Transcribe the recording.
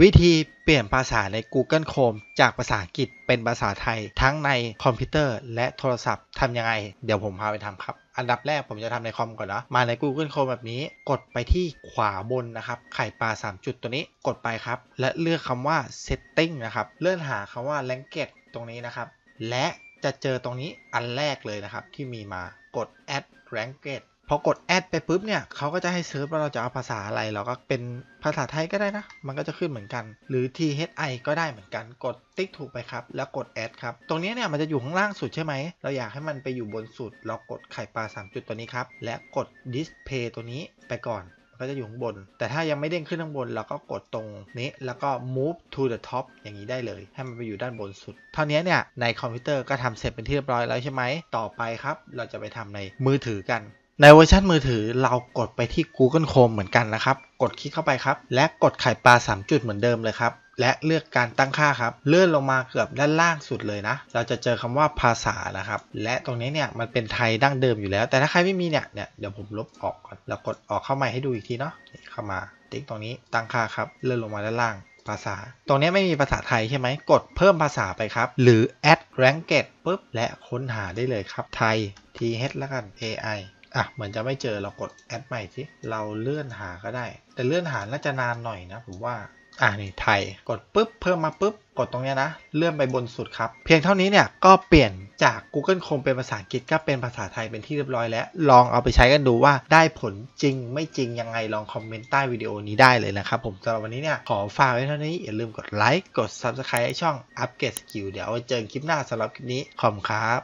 วิธีเปลี่ยนภาษาใน Google Chrome จากภาษาอังกฤษเป็นภาษาไทยทั้งในคอมพิวเตอร์และโทรศัพท์ทำยังไง เดี๋ยวผมพาไปทำครับ อันดับแรกผมจะทำในคอมก่อนเนาะมาใน Google Chrome แบบนี้ กดไปที่ขวาบนนะครับ ไข่ปลา 3 จุดตัวนี้กดไปครับ และเลือกคำว่า setting นะครับ เลื่อนหาคำว่า language ตรงนี้นะครับ และจะเจอตรงนี้อันแรกเลยนะครับที่มีมากด add language พอกดแอดไปปุ๊บเนี่ยเขาก็จะให้เซิร์ชว่าเราจะเอาภาษาอะไร เราก็เป็นภาษาไทยก็ได้นะ มันก็จะขึ้นเหมือนกัน หรือ THI ก็ได้เหมือนกัน กดติ๊กถูกไปครับ แล้วกดแอดครับ ตรงนี้เนี่ยมันจะอยู่ข้างล่างสุดใช่ไหม เราอยากให้มันไปอยู่บนสุด เรากดไข่ปลา 3 จุดตัวนี้ครับ และกด display ตัวนี้ไปก่อนก็จะอยู่ข้างบน แต่ถ้ายังไม่เด้งขึ้นข้างบน เราก็กดตรงนี้ แล้วก็ move to the top อย่างนี้ได้เลย ให้มันไปอยู่ด้านบนสุด เท่านี้เนี่ย ในคอมพิวเตอร์ก็ทำเสร็จเป็นที่เรียบร้อยแล้วใช่ไหม ต่อไปครับ เราจะไปทำในมือถือกัน ในเวอร์ชันมือถือเรากดไปที่ Google Chrome เหมือนกันนะครับ กดคลิกเข้าไปครับ และกดไข่ปลา 3 จุดเหมือนเดิมเลยครับ และเลือกการตั้งค่าครับ เลื่อนลงมาเกือบด้านล่างสุดเลยนะ เราจะเจอคำว่าภาษานะครับ และตรงนี้เนี่ยมันเป็นไทยดั้งเดิมอยู่แล้ว แต่ถ้าใครไม่มีเนี่ยเนี่ยเดี๋ยวผมลบออกก่อนแล้วกดออกเข้าใหม่ให้ดูอีกทีเนาะเข้ามา ติ๊กตรงนี้ตั้งค่าครับ เลื่อนลงมาด้านล่างภาษา ตรงนี้ไม่มีภาษาไทยใช่ไหม กดเพิ่มภาษาไปครับ หรือ add language ปุ๊บ และค้นหาได้เลยครับ ไทย th แล้วกัน ai อะเหมือนจะไม่เจอเรากดแอดใหม่สิเราเลื่อนหาก็ได้ แต่เลื่อนหาน่าจะนานหน่อยนะผมว่าอะนี่ไทยกดปุ๊บเพิ่มมาปุ๊บกดตรงเนี้ยนะ เลื่อนไปบนสุดครับ เพียงเท่านี้เนี่ยก็เปลี่ยนจาก Google Chrome เป็นภาษาอังกฤษก็เป็นภาษาไทยเป็นที่เรียบร้อยแล้ว ลองเอาไปใช้กันดูว่าได้ผลจริงไม่จริงยังไงลองคอมเมนต์ใต้วิดีโอนี้ได้เลยนะครับผมสำหรับวันนี้เนี่ยขอฝากไว้เท่านี้ อย่าลืมกดไลค์กด Subscribe ให้ช่องอัปเกรดสกิลเดี๋ยวเอาเจอกันคลิปหน้าสำหรับคลิปนี้ขอบคุณครับ